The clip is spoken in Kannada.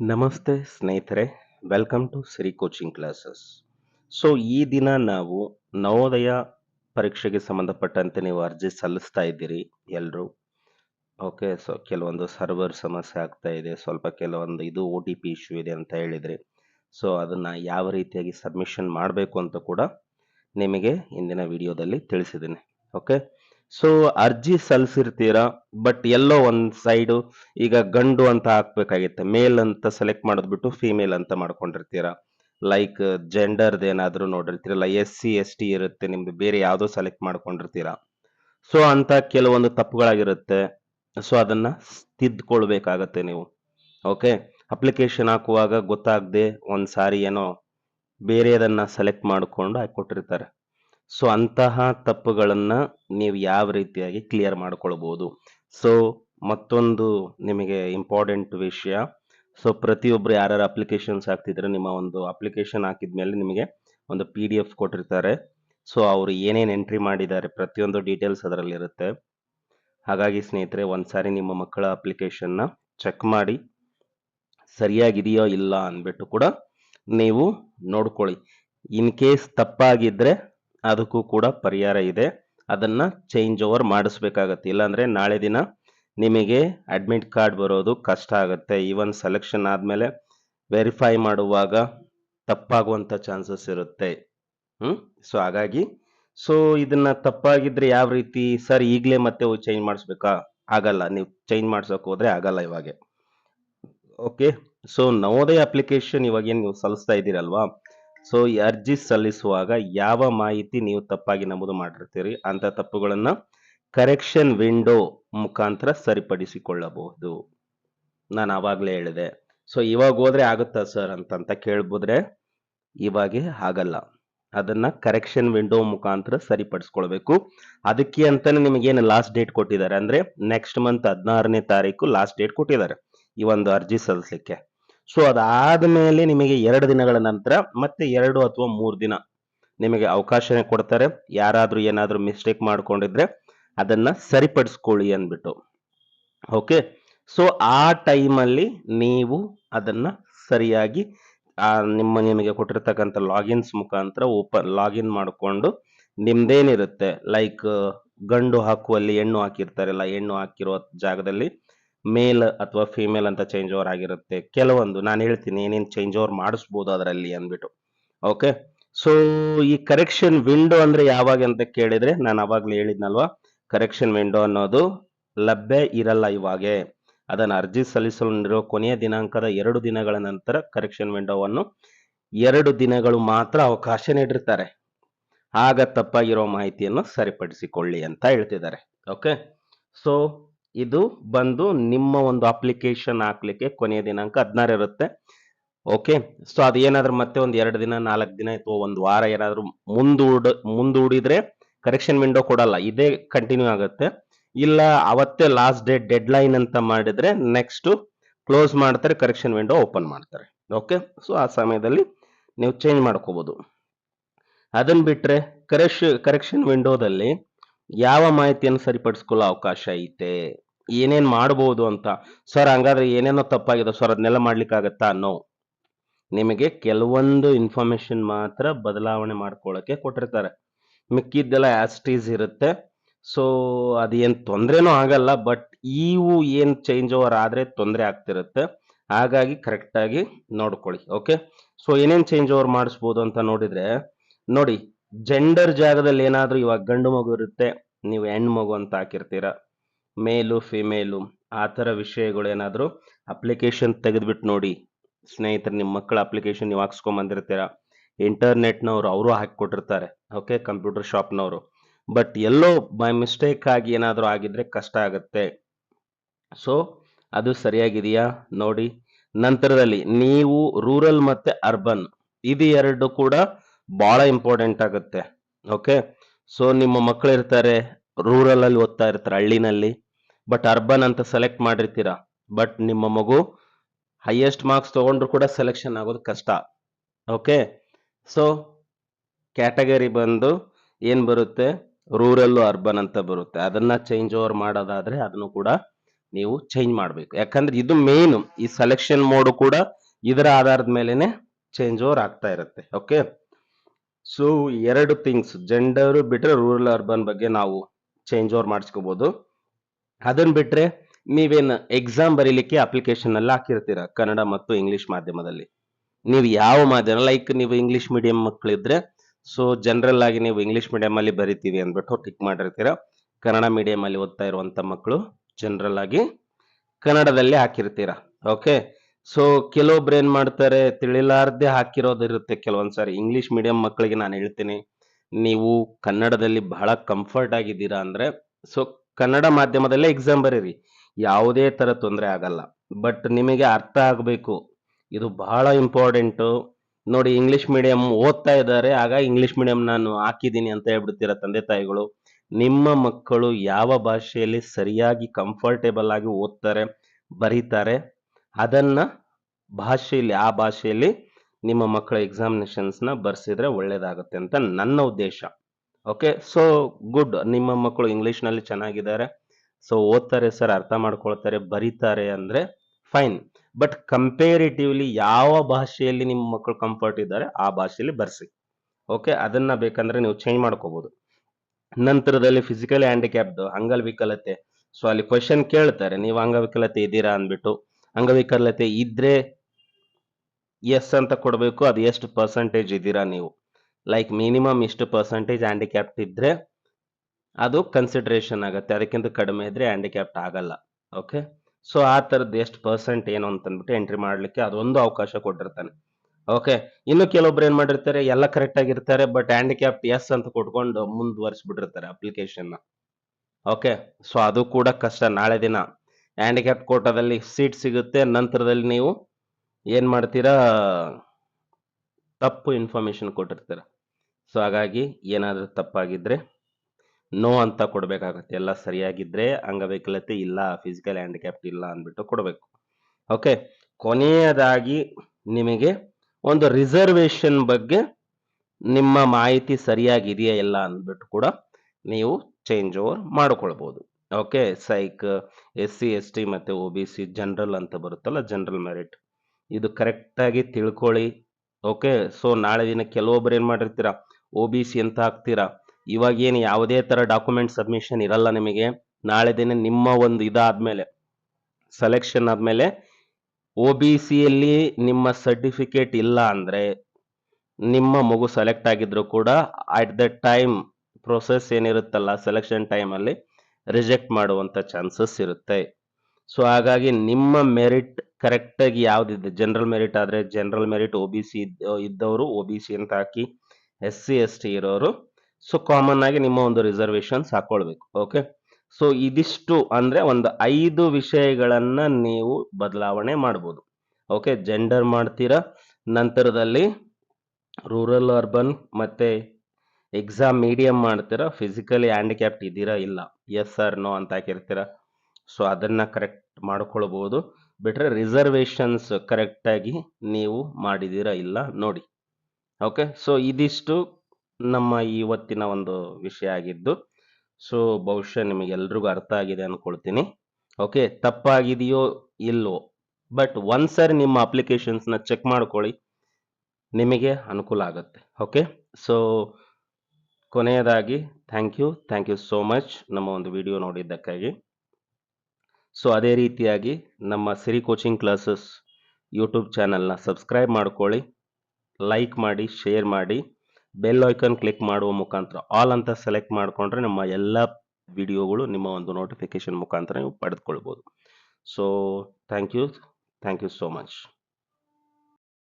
ನಮಸ್ತೆ ಸ್ನೇಹಿತರೆ welcome to Shri coaching classes so ಈ ದಿನ ನಾವು ನವೋದಯ ಪರೀಕ್ಷೆಗೆ ಸಂಬಂಧಪಟ್ಟಂತೆ ನೀವು ಅರ್ಜಿ ಸಲ್ಲಿಸ್ತಾ ಇದ್ದೀರಿ ಎಲ್ಲರೂ ಓಕೆ ಸೊ ಕೆಲವೊಂದು ಸರ್ವರ್ ಸಮಸ್ಯೆ ಆಗ್ತಾ ಇದೆ, ಸ್ವಲ್ಪ ಕೆಲವೊಂದು ಇದು ಒ ಟಿ ಪಿ ಇಶ್ಯೂ ಇದೆ ಅಂತ ಹೇಳಿದ್ರಿ. ಸೊ ಅದನ್ನು ಯಾವ ರೀತಿಯಾಗಿ ಸಬ್ಮಿಷನ್ ಮಾಡಬೇಕು ಅಂತ ಕೂಡ ನಿಮಗೆ ಇಂದಿನ ವಿಡಿಯೋದಲ್ಲಿ ತಿಳಿಸಿದ್ದೀನಿ. ಓಕೆ ಸೊ ಅರ್ಜಿ ಸಲ್ಲಿಸಿರ್ತೀರಾ? ಬಟ್ ಎಲ್ಲೋ ಒಂದು ಸೈಡು ಈಗ ಗಂಡು ಅಂತ ಹಾಕ್ಬೇಕಾಗಿತ್ತು. ಮೇಲ್ ಅಂತ ಸೆಲೆಕ್ಟ್ ಮಾಡಿದ್ಬಿಟ್ಟು ಫೀಮೇಲ್ ಅಂತ ಮಾಡ್ಕೊಂಡಿರ್ತೀರಾ? ಲೈಕ್ ಜೆಂಡರ್ದು ಏನಾದರೂ ನೋಡಿರ್ತೀರಲ್ಲ ಎಸ್ ಸಿ ಎಸ್ ಟಿ ಇರುತ್ತೆ, ನಿಮ್ದು ಬೇರೆ ಯಾವುದೋ ಸೆಲೆಕ್ಟ್ ಮಾಡ್ಕೊಂಡಿರ್ತೀರಾ? ಸೊ ಅಂತ ಕೆಲವೊಂದು ತಪ್ಪುಗಳಾಗಿರುತ್ತೆ. ಸೊ ಅದನ್ನ ತಿದ್ದುಕೊಳ್ಬೇಕಾಗತ್ತೆ ನೀವು. ಓಕೆ ಅಪ್ಲಿಕೇಶನ್ ಹಾಕುವಾಗ ಗೊತ್ತಾಗದೆ ಒಂದು ಸಾರಿ ಏನೋ ಬೇರೆದನ್ನ ಸೆಲೆಕ್ಟ್ ಮಾಡಿಕೊಂಡು ಹಾಕೊಟ್ಟಿರ್ತಾರೆ ಸೊ ಅಂತಹ ತಪ್ಪುಗಳನ್ನು ನೀವು ಯಾವ ರೀತಿಯಾಗಿ ಕ್ಲಿಯರ್ ಮಾಡ್ಕೊಳ್ಬೋದು? ಸೊ ಮತ್ತೊಂದು ನಿಮಗೆ ಇಂಪಾರ್ಟೆಂಟ್ ವಿಷಯ. ಸೊ ಪ್ರತಿಯೊಬ್ಬರು ಯಾರ್ಯಾರು ಅಪ್ಲಿಕೇಶನ್ಸ್ ಹಾಕ್ತಿದ್ರೆ, ನಿಮ್ಮ ಒಂದು ಅಪ್ಲಿಕೇಶನ್ ಹಾಕಿದ್ಮೇಲೆ ನಿಮಗೆ ಒಂದು ಪಿ ಡಿ ಎಫ್ ಕೊಟ್ಟಿರ್ತಾರೆ. ಸೊ ಅವರು ಏನೇನು ಎಂಟ್ರಿ ಮಾಡಿದ್ದಾರೆ, ಪ್ರತಿಯೊಂದು ಡೀಟೇಲ್ಸ್ ಅದರಲ್ಲಿರುತ್ತೆ. ಹಾಗಾಗಿ ಸ್ನೇಹಿತರೆ, ಒಂದ್ಸಾರಿ ನಿಮ್ಮ ಮಕ್ಕಳ ಅಪ್ಲಿಕೇಶನ್ನ ಚೆಕ್ ಮಾಡಿ. ಸರಿಯಾಗಿದೆಯೋ ಇಲ್ಲ ಅಂದ್ಬಿಟ್ಟು ಕೂಡ ನೀವು ನೋಡ್ಕೊಳ್ಳಿ. ಇನ್ ಕೇಸ್ ತಪ್ಪಾಗಿದ್ರೆ ಅದಕ್ಕೂ ಕೂಡ ಪರಿಹಾರ ಇದೆ. ಅದನ್ನು ಚೇಂಜ್ ಓವರ್ ಮಾಡಿಸ್ಬೇಕಾಗತ್ತೆ. ಇಲ್ಲಾಂದರೆ ನಾಳೆ ದಿನ ನಿಮಗೆ ಅಡ್ಮಿಟ್ ಕಾರ್ಡ್ ಬರೋದು ಕಷ್ಟ ಆಗುತ್ತೆ. ಈವನ್ ಸೆಲೆಕ್ಷನ್ ಆದಮೇಲೆ ವೆರಿಫೈ ಮಾಡುವಾಗ ತಪ್ಪಾಗುವಂಥ ಚಾನ್ಸಸ್ ಇರುತ್ತೆ. ಹ್ಞೂ ಸೊ ಹಾಗಾಗಿ ಸೊ ಇದನ್ನ ತಪ್ಪಾಗಿದ್ರೆ ಯಾವ ರೀತಿ? ಸರ್, ಈಗಲೇ ಮತ್ತೆ ಚೇಂಜ್ ಮಾಡಿಸ್ಬೇಕಾ? ಆಗಲ್ಲ. ನೀವು ಚೇಂಜ್ ಮಾಡ್ಸೋಕೆ ಹೋದ್ರೆ ಆಗಲ್ಲ ಇವಾಗೆ. ಓಕೆ ಸೊ ನವೋದಯ ಅಪ್ಲಿಕೇಶನ್ ಇವಾಗ ಏನು ನೀವು ಸಲ್ಲಿಸ್ತಾ ಇದ್ದೀರಲ್ವಾ? ಸೊ, ಈ ಅರ್ಜಿ ಸಲ್ಲಿಸುವಾಗ ಯಾವ ಮಾಹಿತಿ ನೀವು ತಪ್ಪಾಗಿ ನಮೂದು ಮಾಡಿರ್ತೀರಿ ಅಂತ ತಪ್ಪುಗಳನ್ನು ಕರೆಕ್ಷನ್ ವಿಂಡೋ ಮುಖಾಂತರ ಸರಿಪಡಿಸಿಕೊಳ್ಳಬಹುದು. ನಾನು ಆವಾಗಲೇ ಹೇಳಿದೆ. ಸೊ, ಇವಾಗ ಹೋದ್ರೆ ಆಗುತ್ತಾ ಸರ್ ಅಂತಂತ ಕೇಳ್ಬೋದ್ರೆ ಇವಾಗೆ ಆಗಲ್ಲ. ಅದನ್ನ ಕರೆಕ್ಷನ್ ವಿಂಡೋ ಮುಖಾಂತರ ಸರಿಪಡಿಸ್ಕೊಳ್ಬೇಕು. ಅದಕ್ಕೆ ಅಂತಾನೆ ನಿಮಗೇನು ಲಾಸ್ಟ್ ಡೇಟ್ ಕೊಟ್ಟಿದ್ದಾರೆ ಅಂದ್ರೆ, ನೆಕ್ಸ್ಟ್ ಮಂತ್ ಹದಿನಾರನೇ ತಾರೀಕು ಲಾಸ್ಟ್ ಡೇಟ್ ಕೊಟ್ಟಿದ್ದಾರೆ ಈ ಒಂದು ಅರ್ಜಿ ಸಲ್ಲಿಸಲಿಕ್ಕೆ. ಸೊ ಅದಾದ ಮೇಲೆ ನಿಮಗೆ ಎರಡು ದಿನಗಳ ನಂತರ ಮತ್ತೆ ಎರಡು ಅಥವಾ ಮೂರು ದಿನ ನಿಮಗೆ ಅವಕಾಶನೇ ಕೊಡ್ತಾರೆ. ಯಾರಾದರೂ ಏನಾದರೂ ಮಿಸ್ಟೇಕ್ ಮಾಡಿಕೊಂಡಿದ್ರೆ ಅದನ್ನು ಸರಿಪಡಿಸ್ಕೊಳ್ಳಿ ಅಂದ್ಬಿಟ್ಟು. ಓಕೆ ಸೊ ಆ ಟೈಮಲ್ಲಿ ನೀವು ಅದನ್ನು ಸರಿಯಾಗಿ ನಿಮ್ಮ, ನಿಮಗೆ ಕೊಟ್ಟಿರ್ತಕ್ಕಂಥ ಲಾಗಿನ್ಸ್ ಮುಖಾಂತರ ಓಪನ್ ಲಾಗಿನ್ ಮಾಡಿಕೊಂಡು ನಿಮ್ದೇನಿರುತ್ತೆ? ಲೈಕ್ ಗಂಡು ಹಾಕುವಲ್ಲಿ ಹೆಣ್ಣು ಹಾಕಿರ್ತಾರಲ್ಲ ಹೆಣ್ಣು ಹಾಕಿರೋ ಜಾಗದಲ್ಲಿ ಮೇಲ್ ಅಥವಾ ಫಿಮೇಲ್ ಅಂತ ಚೇಂಜ್ ಓವರ್ ಆಗಿರುತ್ತೆ. ಕೆಲವೊಂದು, ನಾನು ಹೇಳ್ತೀನಿ ಏನೇನು ಚೇಂಜ್ ಓವರ್ ಮಾಡಿಸ್ಬೋದು ಅದರಲ್ಲಿ ಅಂದ್ಬಿಟ್ಟು. ಓಕೆ ಸೊ ಈ ಕರೆಕ್ಷನ್ ವಿಂಡೋ ಅಂದ್ರೆ ಯಾವಾಗ ಅಂತ ಕೇಳಿದ್ರೆ ನಾನು ಅವಾಗಲೇ ಹೇಳಿದ್ನಲ್ವಾ? ಕರೆಕ್ಷನ್ ವಿಂಡೋ ಅನ್ನೋದು ಲಭ್ಯ ಇರಲ್ಲ ಇವಾಗೆ. ಅದನ್ನು ಅರ್ಜಿ ಸಲ್ಲಿಸಲಿರೋ ಕೊನೆಯ ದಿನಾಂಕದ ಎರಡು ದಿನಗಳ ನಂತರ ಕರೆಕ್ಷನ್ ವಿಂಡೋವನ್ನು ಎರಡು ದಿನಗಳು ಮಾತ್ರ ಅವಕಾಶ ನೀಡಿರ್ತಾರೆ. ಆಗ ತಪ್ಪಾಗಿರೋ ಮಾಹಿತಿಯನ್ನು ಸರಿಪಡಿಸಿಕೊಳ್ಳಿ ಅಂತ ಹೇಳ್ತಿದ್ದಾರೆ. ಓಕೆ ಸೊ ಇದು ಬಂದು ನಿಮ್ಮ ಒಂದು ಅಪ್ಲಿಕೇಶನ್ ಹಾಕ್ಲಿಕ್ಕೆ ಕೊನೆಯ ದಿನಾಂಕ ಹದಿನಾರು ಇರುತ್ತೆ. ಓಕೆ ಸೊ ಅದೇನಾದ್ರೂ ಮತ್ತೆ ಒಂದು ಎರಡು ದಿನ, ನಾಲ್ಕು ದಿನ ಅಥವಾ ಒಂದು ವಾರ ಏನಾದರೂ ಮುಂದೂಡ, ಮುಂದೂಡಿದ್ರೆ ಕರೆಕ್ಷನ್ ವಿಂಡೋ ಕೊಡಲ್ಲ. ಇದೇ ಕಂಟಿನ್ಯೂ ಆಗುತ್ತೆ. ಇಲ್ಲ, ಅವತ್ತೇ ಲಾಸ್ಟ್ ಡೇಟ್ ಡೆಡ್ ಲೈನ್ ಅಂತ ಮಾಡಿದ್ರೆ ನೆಕ್ಸ್ಟ್ ಕ್ಲೋಸ್ ಮಾಡ್ತಾರೆ ಕರೆಕ್ಷನ್ ವಿಂಡೋ ಓಪನ್ ಮಾಡ್ತಾರೆ. ಓಕೆ ಸೊ ಆ ಸಮಯದಲ್ಲಿ ನೀವು ಚೇಂಜ್ ಮಾಡ್ಕೋಬಹುದು ಅದನ್ನು ಬಿಟ್ರೆ ಕರೆಕ್ಷ ಕರೆಕ್ಷನ್ ವಿಂಡೋದಲ್ಲಿ ಯಾವ ಮಾಹಿತಿಯನ್ನು ಸರಿಪಡಿಸ್ಕೊಳ್ಳೋ ಅವಕಾಶ ಐತೆ? ಏನೇನ್ ಮಾಡ್ಬೋದು ಅಂತ. ಸರ್, ಹಂಗಾದ್ರೆ ಏನೇನೋ ತಪ್ಪಾಗಿದೆ, ಸರ್, ಅದನ್ನೆಲ್ಲ ಮಾಡ್ಲಿಕ್ಕಾಗತ್ತಾ? ನೋ. ನಿಮಗೆ ಕೆಲವೊಂದು ಇನ್ಫಾರ್ಮೇಶನ್ ಮಾತ್ರ ಬದಲಾವಣೆ ಮಾಡ್ಕೊಳ್ಳೋಕೆ ಕೊಟ್ಟಿರ್ತಾರೆ. ಮಿಕ್ಕಿದ್ದೆಲ್ಲ ಆಸ್ಟೀಸ್ ಇರುತ್ತೆ. ಸೊ ಅದೇನು ತೊಂದರೆನೂ ಆಗಲ್ಲ ಬಟ್ ಇವು ಏನು ಚೇಂಜ್ ಓವರ್ ಆದರೆ ತೊಂದರೆ ಆಗ್ತಿರುತ್ತೆ. ಹಾಗಾಗಿ ಕರೆಕ್ಟಾಗಿ ನೋಡ್ಕೊಳ್ಳಿ ಓಕೆ ಸೊ ಏನೇನು ಚೇಂಜ್ ಓವರ್ ಮಾಡಿಸ್ಬೋದು ಅಂತ ನೋಡಿದ್ರೆ, ನೋಡಿ ಜೆಂಡರ್ ಜಾಗದಲ್ಲಿ ಏನಾದರೂ ಇವಾಗ ಗಂಡು ಮಗು ಇರುತ್ತೆ, ನೀವು ಹೆಣ್ಣು ಮಗು ಅಂತ ಹಾಕಿರ್ತೀರ. ಮೇಲು, ಫಿಮೇಲು, ಆ ಥರ ವಿಷಯಗಳು ಏನಾದರೂ ಅಪ್ಲಿಕೇಶನ್ ತೆಗೆದುಬಿಟ್ಟು ನೋಡಿ. ಸ್ನೇಹಿತರು ನಿಮ್ಮ ಮಕ್ಕಳ ಅಪ್ಲಿಕೇಶನ್ ನೀವು ಹಾಕ್ಸ್ಕೊಂಬಂದಿರ್ತೀರ? ಇಂಟರ್ನೆಟ್ನವರು ಅವರು ಹಾಕಿಕೊಟ್ಟಿರ್ತಾರೆ, ಓಕೆ? ಕಂಪ್ಯೂಟರ್ ಶಾಪ್ನವರು. ಬಟ್ ಎಲ್ಲೋ ಬೈ ಮಿಸ್ಟೇಕ್ ಆಗಿ ಏನಾದರೂ ಆಗಿದ್ರೆ ಕಷ್ಟ ಆಗುತ್ತೆ. ಸೊ, ಅದು ಸರಿಯಾಗಿದೆಯಾ? ನೋಡಿ. ನಂತರದಲ್ಲಿ ನೀವು ರೂರಲ್ ಮತ್ತು ಅರ್ಬನ್, ಇದು ಎರಡು ಕೂಡ ಭಾಳ ಇಂಪಾರ್ಟೆಂಟ್ ಆಗುತ್ತೆ, ಓಕೆ? ಸೊ, ನಿಮ್ಮ ಮಕ್ಕಳು ಇರ್ತಾರೆ ರೂರಲ್ ಅಲ್ಲಿ ಓದ್ತಾ ಇರ್ತಾರೆ, ಹಳ್ಳಿನಲ್ಲಿ. ಬಟ್ ಅರ್ಬನ್ ಅಂತ ಸೆಲೆಕ್ಟ್ ಮಾಡಿರ್ತೀರ? ಬಟ್ ನಿಮ್ಮ ಮಗು ಹೈಯೆಸ್ಟ್ ಮಾರ್ಕ್ಸ್ ತಗೊಂಡ್ರು ಕೂಡ ಸೆಲೆಕ್ಷನ್ ಆಗೋದು ಕಷ್ಟ. ಓಕೆ ಸೊ ಕ್ಯಾಟಗರಿ ಬಂದು ಏನು ಬರುತ್ತೆ? ರೂರಲ್ಲು ಅರ್ಬನ್ ಅಂತ ಬರುತ್ತೆ. ಅದನ್ನ ಚೇಂಜ್ ಓವರ್ ಮಾಡೋದಾದ್ರೆ ಅದನ್ನು ಕೂಡ ನೀವು ಚೇಂಜ್ ಮಾಡಬೇಕು. ಯಾಕಂದ್ರೆ ಇದು ಮೇನ್ ಈ ಸೆಲೆಕ್ಷನ್ ಮೋಡ್ ಕೂಡ ಇದರ ಆಧಾರದ ಮೇಲೆನೆ ಚೇಂಜ್ ಓವರ್ ಆಗ್ತಾ ಇರುತ್ತೆ. ಓಕೆ ಸೊ ಎರಡು ಥಿಂಗ್ಸ್ ಜೆಂಡರ್ ಬಿಟ್ರೆ ರೂರಲ್ ಅರ್ಬನ್ ಬಗ್ಗೆ ನಾವು ಚೇಂಜ್ ಓವರ್ ಮಾಡಿಸ್ಕೋಬಹುದು ಅದನ್ನ ಬಿಟ್ರೆ ನೀವೇನು ಎಕ್ಸಾಮ್ ಬರೀಲಿಕ್ಕೆ ಅಪ್ಲಿಕೇಶನ್ ಎಲ್ಲ ಹಾಕಿರ್ತೀರ? ಕನ್ನಡ ಮತ್ತು ಇಂಗ್ಲಿಷ್ ಮಾಧ್ಯಮದಲ್ಲಿ. ನೀವು ಯಾವ ಮಾಧ್ಯಮ ಲೈಕ್ ನೀವು ಇಂಗ್ಲಿಷ್ ಮೀಡಿಯಂ ಮಕ್ಕಳಿದ್ರೆ ಸೊ ಜನರಲ್ ಆಗಿ ನೀವು ಇಂಗ್ಲಿಷ್ ಮೀಡಿಯಂ ಅಲ್ಲಿ ಬರಿತೀವಿ ಅಂದ್ಬಿಟ್ಟು ಟಿಕ್ ಮಾಡಿರ್ತೀರ. ಕನ್ನಡ ಮೀಡಿಯಂ ಅಲ್ಲಿ ಓದ್ತಾ ಇರುವಂತ ಮಕ್ಕಳು ಜನರಲ್ ಆಗಿ ಕನ್ನಡದಲ್ಲಿ ಹಾಕಿರ್ತೀರ. ಓಕೆ ಸೊ ಕೆಲವೊಬ್ರು ಏನ್ ಮಾಡ್ತಾರೆ, ತಿಳಿಲಾರ್ದೆ ಹಾಕಿರೋದು ಇರುತ್ತೆ. ಕೆಲವೊಂದ್ಸಾರಿ ಇಂಗ್ಲಿಷ್ ಮೀಡಿಯಂ ಮಕ್ಕಳಿಗೆ ನಾನು ಹೇಳ್ತೀನಿ. ನೀವು ಕನ್ನಡದಲ್ಲಿ ಬಹಳ ಕಂಫರ್ಟ್ ಆಗಿದ್ದೀರಾ ಅಂದ್ರೆ ಸೊ ಕನ್ನಡ ಮಾಧ್ಯಮದಲ್ಲೇ ಎಕ್ಸಾಮ್ ಬರೀರಿ. ಯಾವುದೇ ತರ ತೊಂದರೆ ಆಗಲ್ಲ. ಬಟ್ ನಿಮಗೆ ಅರ್ಥ ಆಗಬೇಕು. ಇದು ಬಹಳ ಇಂಪಾರ್ಟೆಂಟು ನೋಡಿ ಇಂಗ್ಲಿಷ್ ಮೀಡಿಯಂ ಓದ್ತಾ ಇದ್ದಾರೆ. ಆಗ ಇಂಗ್ಲಿಷ್ ಮೀಡಿಯಂ ನಾನು ಹಾಕಿದ್ದೀನಿ ಅಂತ ಹೇಳ್ಬಿಡ್ತೀರ ತಂದೆ ತಾಯಿಗಳು? ನಿಮ್ಮ ಮಕ್ಕಳು ಯಾವ ಭಾಷೆಯಲ್ಲಿ ಸರಿಯಾಗಿ ಕಂಫರ್ಟೇಬಲ್ ಆಗಿ ಓದ್ತಾರೆ, ಬರೀತಾರೆ, ಅದನ್ನ ಭಾಷೆಯಲ್ಲಿ, ಆ ಭಾಷೆಯಲ್ಲಿ ನಿಮ್ಮ ಮಕ್ಕಳ ಎಕ್ಸಾಮಿನೇಷನ್ಸ್ನ ಬರ್ಸಿದ್ರೆ ಒಳ್ಳೇದಾಗುತ್ತೆ ಅಂತ ನನ್ನ ಉದ್ದೇಶ. ಓಕೆ ಸೊ ಗುಡ್ ನಿಮ್ಮ ಮಕ್ಕಳು ಇಂಗ್ಲಿಷ್ನಲ್ಲಿ ಚೆನ್ನಾಗಿದ್ದಾರೆ. ಸೊ ಓದ್ತಾರೆ ಸರ್ ಅರ್ಥ ಮಾಡ್ಕೊಳ್ತಾರೆ, ಬರೀತಾರೆ ಅಂದ್ರೆ ಫೈನ್ ಬಟ್ ಕಂಪೇರಿಟಿವ್ಲಿ ಯಾವ ಭಾಷೆಯಲ್ಲಿ ನಿಮ್ಮ ಮಕ್ಕಳು ಕಂಫರ್ಟ್ ಇದ್ದಾರೆ, ಆ ಭಾಷೆಯಲ್ಲಿ ಬರ್ಸಿ. ಓಕೆ ಅದನ್ನ ಬೇಕಂದ್ರೆ ನೀವು ಚೇಂಜ್ ಮಾಡ್ಕೋಬಹುದು ನಂತರದಲ್ಲಿ ಫಿಸಿಕಲ್ ಹ್ಯಾಂಡಿಕ್ಯಾಪ್ದು ಅಂಗವಿಕಲತೆ. ಸೊ ಅಲ್ಲಿ ಕ್ವಶನ್ ಕೇಳ್ತಾರೆ, ನೀವು ಅಂಗವಿಕಲತೆ ಇದ್ದೀರಾ? ಅಂದ್ಬಿಟ್ಟು. ಅಂಗವಿಕಲತೆ ಇದ್ರೆ ಎಸ್ ಅಂತ ಕೊಡಬೇಕು, ಅದು ಎಷ್ಟು ಪರ್ಸೆಂಟೇಜ್ ಇದ್ದೀರಾ ನೀವು? ಲೈಕ್ ಮಿನಿಮಮ್ ಇಷ್ಟು ಪರ್ಸೆಂಟೇಜ್ ಹ್ಯಾಂಡಿಕ್ಯಾಪ್ಟ್ ಇದ್ದರೆ ಅದು ಕನ್ಸಿಡ್ರೇಷನ್ ಆಗುತ್ತೆ. ಅದಕ್ಕಿಂತ ಕಡಿಮೆ ಇದ್ದರೆ ಹ್ಯಾಂಡಿಕ್ಯಾಪ್ಟ್ ಆಗಲ್ಲ. ಓಕೆ ಸೊ ಆ ಥರದ್ದು ಎಷ್ಟು ಪರ್ಸೆಂಟ್ ಏನು ಅಂತಂದ್ಬಿಟ್ಟು ಎಂಟ್ರಿ ಮಾಡಲಿಕ್ಕೆ ಅದೊಂದು ಅವಕಾಶ ಕೊಟ್ಟಿರ್ತಾನೆ. ಓಕೆ ಇನ್ನು ಕೆಲವೊಬ್ರು ಏನು ಮಾಡಿರ್ತಾರೆ, ಎಲ್ಲ ಕರೆಕ್ಟ್ ಆಗಿರ್ತಾರೆ ಬಟ್ ಹ್ಯಾಂಡಿಕ್ಯಾಪ್ಟ್ ಎಸ್ ಅಂತ ಕೊಟ್ಕೊಂಡು ಮುಂದುವರಿಸ್ಬಿಟ್ಟಿರ್ತಾರೆ ಅಪ್ಲಿಕೇಶನ್ ಓಕೆ ಸೊ ಅದು ಕೂಡ ಕಷ್ಟ. ನಾಳೆ ದಿನ ಹ್ಯಾಂಡಿಕ್ಯಾಪ್ ಕೋಟಾದಲ್ಲಿ ಸೀಟ್ ಸಿಗುತ್ತೆ. ನಂತರದಲ್ಲಿ ನೀವು ಏನು ಮಾಡ್ತೀರಾ? ತಪ್ಪು ಇನ್ಫಾರ್ಮೇಶನ್ ಕೊಟ್ಟಿರ್ತೀರ. ಸೊ ಹಾಗಾಗಿ ಏನಾದರೂ ತಪ್ಪಾಗಿದ್ದರೆ ನೋ ಅಂತ ಕೊಡಬೇಕಾಗತ್ತೆ. ಎಲ್ಲ ಸರಿಯಾಗಿದ್ದರೆ ಅಂಗವಿಕಲತೆ ಇಲ್ಲ ಫಿಸಿಕಲ್ ಹ್ಯಾಂಡಿಕ್ಯಾಪ್ಟ್ ಇಲ್ಲ ಅಂದ್ಬಿಟ್ಟು ಕೊಡಬೇಕು. ಓಕೆ ಕೊನೆಯದಾಗಿ ನಿಮಗೆ ಒಂದು ರಿಸರ್ವೇಷನ್ ಬಗ್ಗೆ ನಿಮ್ಮ ಮಾಹಿತಿ ಸರಿಯಾಗಿದೆಯಾ ಇಲ್ಲ ಅಂದ್ಬಿಟ್ಟು ಕೂಡ ನೀವು ಚೇಂಜ್ ಓವರ್ ಮಾಡಿಕೊಳ್ಬೋದು. ಓಕೆ ಸೈಕ್ ಎಸ್ ಸಿ ಎಸ್ ಟಿ ಮತ್ತು ಒ ಬಿ ಸಿ ಜನರಲ್ ಅಂತ ಬರುತ್ತಲ್ಲ ಜನರಲ್ ಮೆರಿಟ್ ಇದು ಕರೆಕ್ಟಾಗಿ ತಿಳ್ಕೊಳ್ಳಿ. ಓಕೆ ಸೊ ನಾಳೆ ದಿನ ಕೆಲವೊಬ್ಬರು ಏನು ಮಾಡಿರ್ತೀರಾ? ಒ ಬಿ ಸಿ ಅಂತ ಹಾಕ್ತೀರಾ? ಇವಾಗ ಏನು ಯಾವುದೇ ಥರ ಡಾಕ್ಯುಮೆಂಟ್ ಸಬ್ಮಿಷನ್ ಇರಲ್ಲ ನಿಮಗೆ. ನಾಳೆ ದಿನ ನಿಮ್ಮ ಒಂದು ಇದಾದ್ಮೇಲೆ, ಸೆಲೆಕ್ಷನ್ ಆದ್ಮೇಲೆ ಒ ಬಿ ಸಿಯಲ್ಲಿ ನಿಮ್ಮ ಸರ್ಟಿಫಿಕೇಟ್ ಇಲ್ಲ ಅಂದ್ರೆ ನಿಮ್ಮ ಮಗು ಸೆಲೆಕ್ಟ್ ಆಗಿದ್ರು ಕೂಡ ಅಟ್ ದ ಟೈಮ್ ಪ್ರೊಸೆಸ್ ಏನಿರುತ್ತಲ್ಲ, ಸೆಲೆಕ್ಷನ್ ಟೈಮಲ್ಲಿ ರಿಜೆಕ್ಟ್ ಮಾಡುವಂಥ ಚಾನ್ಸಸ್ ಇರುತ್ತೆ. ಸೊ, ಹಾಗಾಗಿ ನಿಮ್ಮ ಮೆರಿಟ್ ಕರೆಕ್ಟಾಗಿ ಯಾವುದಿದೆ? ಜನರಲ್ ಮೆರಿಟ್ ಆದರೆ general merit O B C ಇದ್ದವರು ಒ ಬಿ ಸಿ ಅಂತ ಹಾಕಿ ಎಸ್ ಸಿ ಎಸ್ ಟಿ ಇರೋರು. ಸೊ ಕಾಮನ್ ಆಗಿ ನಿಮ್ಮ ಒಂದು ರಿಸರ್ವೇಶನ್ಸ್ ಹಾಕೊಳ್ಬೇಕು ಓಕೆ ಸೊ ಇದಿಷ್ಟು ಅಂದ್ರೆ ಒಂದು ಐದು ವಿಷಯಗಳನ್ನ ನೀವು ಬದಲಾವಣೆ ಮಾಡ್ಬೋದು ಓಕೆ ಜೆಂಡರ್ ಮಾಡ್ತೀರಾ? ನಂತರದಲ್ಲಿ ರೂರಲ್ ಅರ್ಬನ್ ಮತ್ತೆ ಎಕ್ಸಾಮ್ ಮೀಡಿಯಂ ಮಾಡ್ತೀರಾ? ಫಿಸಿಕಲಿ ಹ್ಯಾಂಡಿಕ್ಯಾಪ್ಟ್ ಇದ್ದೀರಾ? ಇಲ್ಲ. ಎಸ್ ಆರ್ ನೋ ಅಂತ ಹಾಕಿರ್ತೀರಾ? ಸೊ ಅದನ್ನ ಕರೆಕ್ಟ್ ಮಾಡ್ಕೊಳ್ಬೋದು. ಬಿಟ್ರೆ ರಿಸರ್ವೇಶನ್ಸ್ ಕರೆಕ್ಟಾಗಿ ನೀವು ಮಾಡಿದ್ದೀರಾ? ಇಲ್ಲ. ನೋಡಿ. ಓಕೆ ಸೊ ಇದಿಷ್ಟು ನಮ್ಮ ಇವತ್ತಿನ ಒಂದು ವಿಷಯ ಆಗಿದ್ದು. ಸೊ ಬಹುಶಃ ನಿಮಗೆಲ್ರಿಗೂ ಅರ್ಥ ಆಗಿದೆ ಅಂದ್ಕೊಳ್ತೀನಿ ಓಕೆ ತಪ್ಪಾಗಿದೆಯೋ ಇಲ್ವೋ ಬಟ್ ಒಂದ್ಸರಿ ನಿಮ್ಮ ಅಪ್ಲಿಕೇಶನ್ಸ್ನ ಚೆಕ್ ಮಾಡ್ಕೊಳ್ಳಿ. ನಿಮಗೆ ಅನುಕೂಲ ಆಗುತ್ತೆ. ಓಕೆ ಸೊ ಕೊನೆಯದಾಗಿ thank you thank you so much ನಮ್ಮ ಒಂದು ವಿಡಿಯೋ ನೋಡಿದ್ದಕ್ಕಾಗಿ. ಸೊ ಅದೇ ರೀತಿಯಾಗಿ ನಮ್ಮ ಸಿರಿ ಕೋಚಿಂಗ್ ಕ್ಲಾಸಸ್ ಯೂಟ್ಯೂಬ್ ಚಾನಲ್ನ ಸಬ್ಸ್ಕ್ರೈಬ್ ಮಾಡ್ಕೊಳ್ಳಿ. ಲೈಕ್ ಮಾಡಿ ಶೇರ್ ಮಾಡಿ ಬೆಲ್ ಐಕನ್ ಕ್ಲಿಕ್ ಮಾಡುವ ಮುಖಾಂತರ ಆಲ್ ಅಂತ ಸೆಲೆಕ್ಟ್ ಮಾಡಿಕೊಂಡ್ರೆ ನಮ್ಮ ಎಲ್ಲ ವಿಡಿಯೋಗಳು ನಿಮ್ಮ ಒಂದು ನೋಟಿಫಿಕೇಶನ್ ಮುಖಾಂತರ ನೀವು ಪಡೆದುಕೊಳ್ಬೋದು. So thank you thank you so much